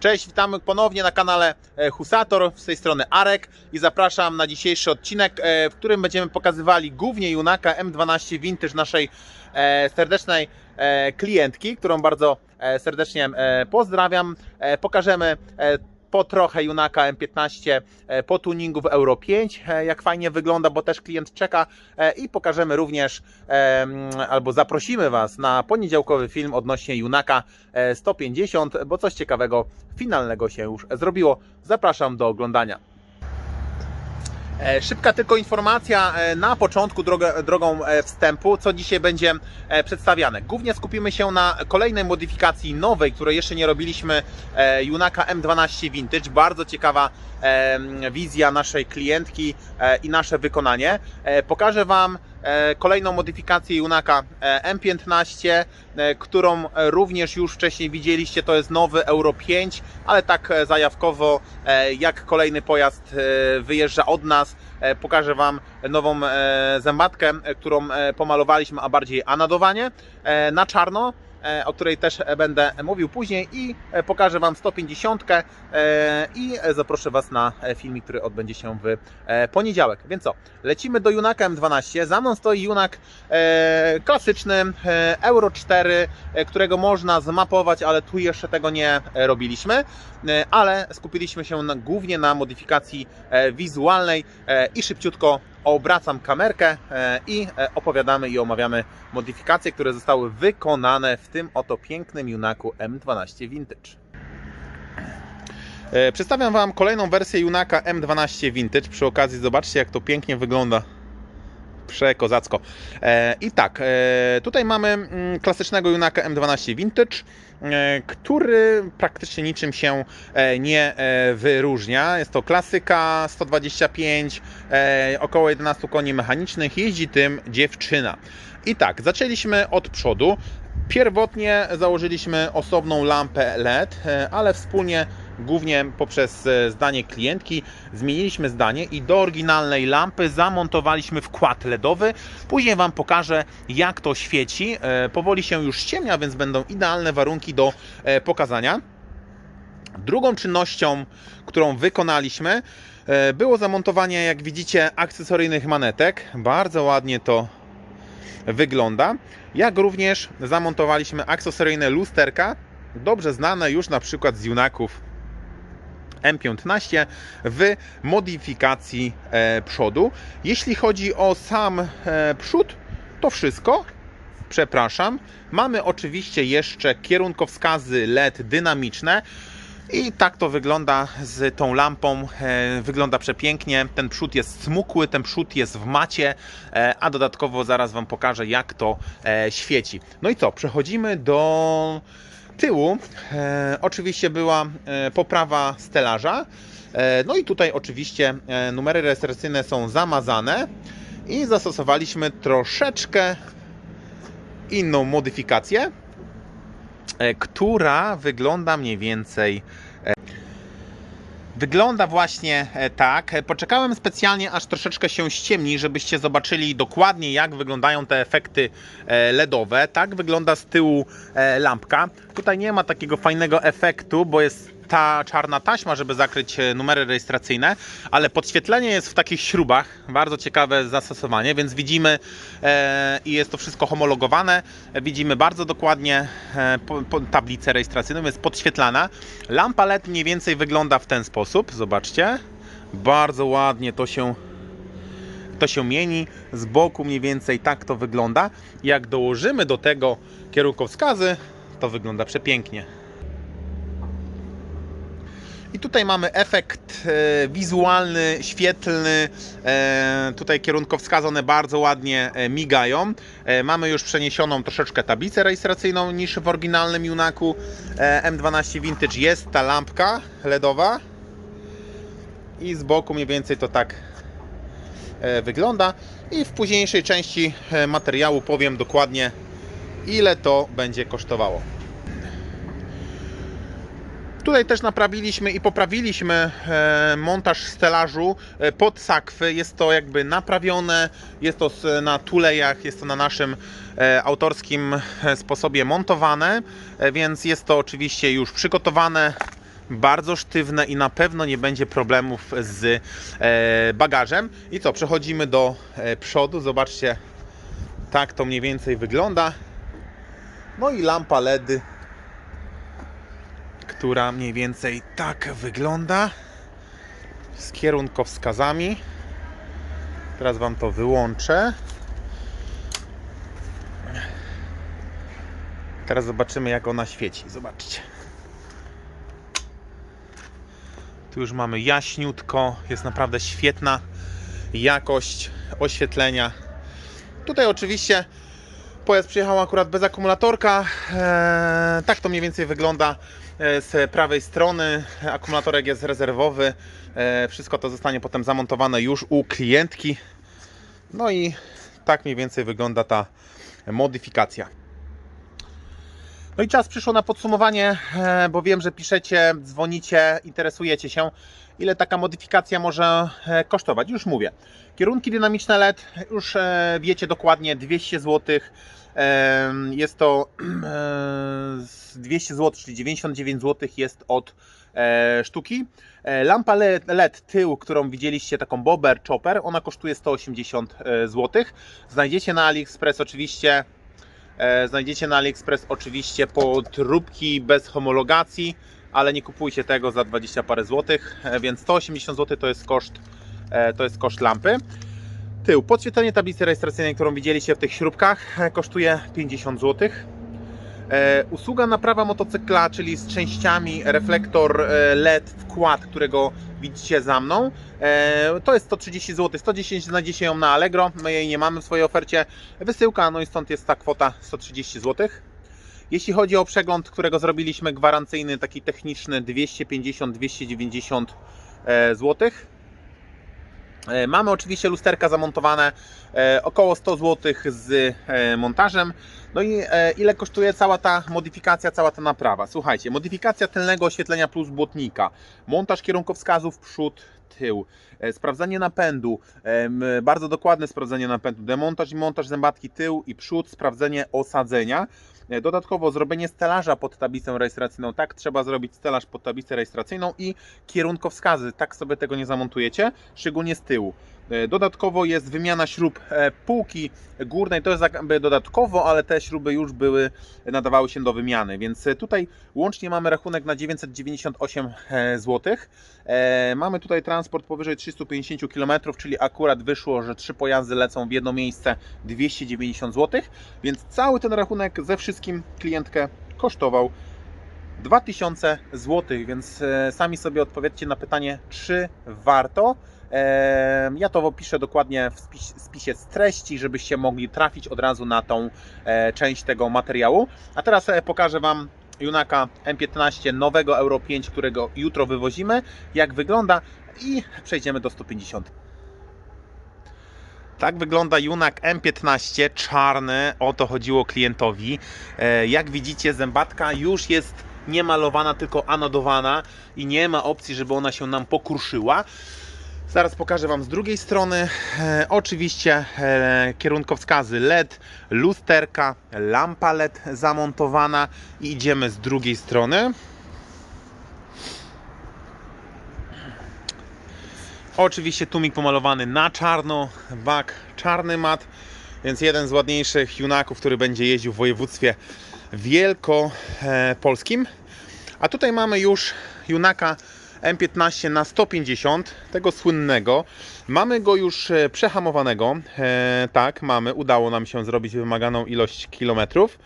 Cześć, witamy ponownie na kanale e, Husator, z tej strony Arek i zapraszam na dzisiejszy odcinek, e, w którym będziemy pokazywali głównie Junaka M12 Vintage naszej e, serdecznej klientki, którą bardzo serdecznie pozdrawiam. Pokażemy po trochę Junaka M15 e, po tuningu w Euro 5, e, jak fajnie wygląda, bo też klient czeka e, i pokażemy również albo zaprosimy Was na poniedziałkowy film odnośnie Junaka e, 150, bo coś ciekawego finalnego się już zrobiło. Zapraszam do oglądania. E, Szybka tylko informacja e, na początku drogą e, wstępu, co dzisiaj będzie przedstawiane. Głównie skupimy się na kolejnej modyfikacji nowej, której jeszcze nie robiliśmy Junaka M12 Vintage. Bardzo ciekawa wizja naszej klientki i nasze wykonanie. Pokażę Wam kolejną modyfikację Junaka e, M15, e, którą e, również już wcześniej widzieliście. To jest nowy Euro 5, ale tak e, zajawkowo, e, jak kolejny pojazd e, wyjeżdża od nas. E, Pokażę Wam nową e, zębatkę, e, którą e, pomalowaliśmy, a bardziej anadowanie e, na czarno e, o której też e, będę mówił później i e, pokażę Wam 150 e, i e, zaproszę Was na e, filmik, który odbędzie się w e, poniedziałek. Więc co, lecimy do Junaka M12. Za mną stoi Junak e, klasyczny e, Euro 4, e, którego można zmapować, ale tu jeszcze tego nie e, robiliśmy, e, ale skupiliśmy się głównie na modyfikacji e, wizualnej e, i szybciutko obracam kamerkę e, i e, opowiadamy i omawiamy modyfikacje, które zostały wykonane w tym oto pięknym Junaku M12 Vintage. E, Przedstawiam Wam kolejną wersję Junaka M12 Vintage. Przy okazji zobaczcie jak to pięknie wygląda. Przekozacko. I tak, tutaj mamy mm, klasycznego Junaka M12 Vintage, który praktycznie niczym się e, nie e, wyróżnia. Jest to klasyka 125, e, około 11 koni mechanicznych, jeździ tym dziewczyna. I tak, zaczęliśmy od przodu. Pierwotnie założyliśmy osobną lampę LED, e, ale wspólnie głównie poprzez e, zdanie klientki zmieniliśmy zdanie i do oryginalnej lampy zamontowaliśmy wkład LEDowy. Później Wam pokażę jak to świeci. E, Powoli się już ściemnia, więc będą idealne warunki do e, pokazania. Drugą czynnością, którą wykonaliśmy, było zamontowanie, jak widzicie, akcesoryjnych manetek. Bardzo ładnie to wygląda. Jak również zamontowaliśmy akcesoryjne lusterka, dobrze znane już na przykład z Junaków M15 w modyfikacji e, przodu. Jeśli chodzi o sam e, przód, to wszystko. Przepraszam. Mamy oczywiście jeszcze kierunkowskazy LED dynamiczne. I tak to wygląda z tą lampą. E, wygląda przepięknie. Ten przód jest smukły, ten przód jest w macie, a dodatkowo zaraz Wam pokażę, jak to świeci. No i co? Przechodzimy do tyłu. E, oczywiście była e, poprawa stelaża. E, no i tutaj oczywiście e, numery rejestracyjne są zamazane i zastosowaliśmy troszeczkę inną modyfikację, e, która wygląda mniej więcej e, Wygląda właśnie e, tak. Poczekałem specjalnie, aż troszeczkę się ściemni, żebyście zobaczyli dokładnie, jak wyglądają te efekty e, LEDowe. Tak wygląda z tyłu e, lampka. Tutaj nie ma takiego fajnego efektu, bo jest ta czarna taśma, żeby zakryć e, numery rejestracyjne, ale podświetlenie jest w takich śrubach. Bardzo ciekawe zastosowanie, więc widzimy e, i jest to wszystko homologowane. E, Widzimy bardzo dokładnie tablicę rejestracyjną, jest podświetlana. Lampa LED mniej więcej wygląda w ten sposób. Zobaczcie. Bardzo ładnie to się to się mieni. Z boku mniej więcej tak to wygląda. Jak dołożymy do tego kierunkowskazy, to wygląda przepięknie. I tutaj mamy efekt e, wizualny, świetlny. E, tutaj kierunkowskazy one bardzo ładnie e, migają. Mamy już przeniesioną troszeczkę tablicę rejestracyjną niż w oryginalnym Junaku e, M12 Vintage. Jest ta lampka LEDowa. I z boku mniej więcej to tak wygląda. I w późniejszej części materiału powiem dokładnie, ile to będzie kosztowało. Tutaj też naprawiliśmy i poprawiliśmy e, montaż stelażu e, pod sakwy. Jest to jakby naprawione, jest to na tulejach, jest to na naszym e, autorskim sposobie montowane, więc jest to oczywiście już przygotowane bardzo sztywne i na pewno nie będzie problemów z bagażem. I co, przechodzimy do przodu. Zobaczcie, tak to mniej więcej wygląda. No i lampa LED, która mniej więcej tak wygląda z kierunkowskazami. Teraz Wam to wyłączę. Teraz zobaczymy, jak ona świeci. Zobaczcie. Tu już mamy jaśniutko, jest naprawdę świetna jakość oświetlenia. Tutaj oczywiście pojazd przyjechał akurat bez akumulatorka. Eee, tak to mniej więcej wygląda e, z prawej strony. Akumulatorek jest rezerwowy. E, wszystko to zostanie potem zamontowane już u klientki. No i tak mniej więcej wygląda ta modyfikacja. No i czas przyszło na podsumowanie, e, bo wiem, że piszecie, dzwonicie, interesujecie się, ile taka modyfikacja może e, kosztować. Już mówię. Kierunki dynamiczne LED, już e, wiecie dokładnie, 200 zł. Jest to e, z 200 zł, czyli 99 zł jest od e, sztuki. E, Lampa LED, tył, którą widzieliście, taką Bobber Chopper, ona kosztuje 180 zł. Znajdziecie na AliExpress oczywiście E, Znajdziecie na AliExpress oczywiście podróbki bez homologacji, ale nie kupujcie tego za 20 parę złotych, e, więc 180 zł to jest koszt, e, to jest koszt lampy. Tył, podświetlenie tablicy rejestracyjnej, którą widzieliście w tych śrubkach, e, kosztuje 50 zł. Usługa naprawa motocykla, czyli z częściami reflektor LED wkład, którego widzicie za mną. To jest 130 zł, 110 znajdziecie ją na Allegro, my jej nie mamy w swojej ofercie. Wysyłka, no i stąd jest ta kwota 130 zł. Jeśli chodzi o przegląd, którego zrobiliśmy gwarancyjny, taki techniczny 250-290 zł. E, Mamy oczywiście lusterka zamontowane e, około 100 zł z e, montażem. No i e, ile kosztuje cała ta modyfikacja, cała ta naprawa? Słuchajcie, modyfikacja tylnego oświetlenia plus błotnika, montaż kierunkowskazów przód, tył, e, sprawdzanie napędu, bardzo dokładne sprawdzenie napędu, demontaż i montaż zębatki tył i przód, sprawdzenie osadzenia. E, Dodatkowo zrobienie stelaża pod tablicą rejestracyjną. Tak, trzeba zrobić stelaż pod tablicę rejestracyjną i kierunkowskazy. Tak sobie tego nie zamontujecie, szczególnie z tyłu. E, Dodatkowo jest wymiana śrub e, półki górnej, to jest jakby dodatkowo, ale te śruby już były, nadawały się do wymiany, więc e, tutaj łącznie mamy rachunek na 998 zł. Mamy tutaj transport powyżej 350 km, czyli akurat wyszło, że trzy pojazdy lecą w jedno miejsce 290 zł, więc cały ten rachunek ze wszystkim klientkę kosztował 2000 zł, więc e, sami sobie odpowiedzcie na pytanie, czy warto. Ja to opiszę dokładnie w spis- spisie z treści, żebyście mogli trafić od razu na tą e, część tego materiału. A teraz e, pokażę Wam Junaka M15 nowego Euro 5, którego jutro wywozimy, jak wygląda i przejdziemy do 150. Tak wygląda Junak M15 czarny. O to chodziło klientowi. E, Jak widzicie, zębatka już jest nie malowana, tylko anodowana i nie ma opcji, żeby ona się nam pokruszyła. Zaraz pokażę Wam z drugiej strony. E, oczywiście e, kierunkowskazy LED, lusterka, lampa LED zamontowana i idziemy z drugiej strony. Oczywiście tłumik pomalowany na czarno, bak czarny mat, więc jeden z ładniejszych junaków, który będzie jeździł w województwie wielkopolskim. A tutaj mamy już junaka M15 na 150, tego słynnego. Mamy go już e, przehamowanego. E, tak, mamy, udało nam się zrobić wymaganą ilość kilometrów.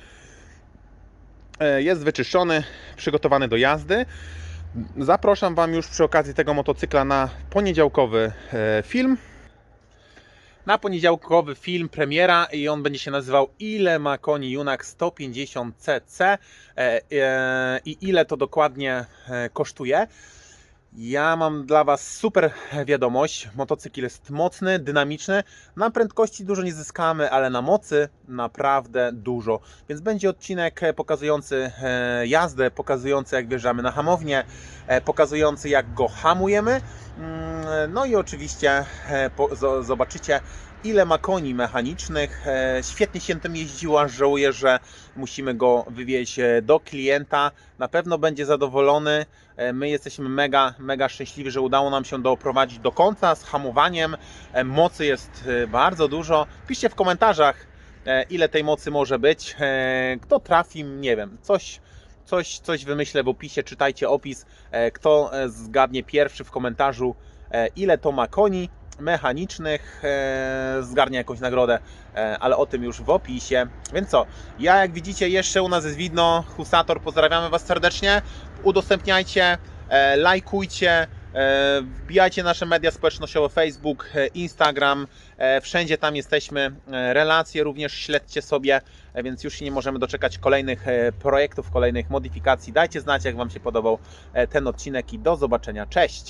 E, jest wyczyszczony, przygotowany do jazdy. Zapraszam Wam już przy okazji tego motocykla na poniedziałkowy e, film. Na poniedziałkowy film premiera i on będzie się nazywał Ile ma koni Junak 150cc e, i ile to dokładnie kosztuje. Ja mam dla Was super wiadomość. Motocykl jest mocny, dynamiczny. Na prędkości dużo nie zyskamy, ale na mocy naprawdę dużo. Więc będzie odcinek pokazujący e, jazdę, pokazujący jak wjeżdżamy na hamownię, e, pokazujący jak go hamujemy. Mm, No i oczywiście e, zobaczycie ile ma koni mechanicznych. E, Świetnie się tym jeździło, aż żałuję, że musimy go wywieźć e, do klienta. Na pewno będzie zadowolony. E, My jesteśmy mega, mega szczęśliwi, że udało nam się doprowadzić do końca z hamowaniem. Mocy jest bardzo dużo. Piszcie w komentarzach, ile tej mocy może być. Kto trafi, nie wiem, coś, coś, coś wymyślę w opisie, czytajcie opis. Kto zgadnie pierwszy w komentarzu, ile to ma koni mechanicznych, e, zgarnie jakąś nagrodę, e, ale o tym już w opisie. Więc co, ja jak widzicie jeszcze u nas jest widno, Husator, pozdrawiamy Was serdecznie, udostępniajcie, e, lajkujcie, wbijajcie nasze media społecznościowe, Facebook, Instagram, wszędzie tam jesteśmy, relacje również śledźcie sobie, więc już się nie możemy doczekać kolejnych projektów, kolejnych modyfikacji. Dajcie znać, jak Wam się podobał ten odcinek i do zobaczenia. Cześć!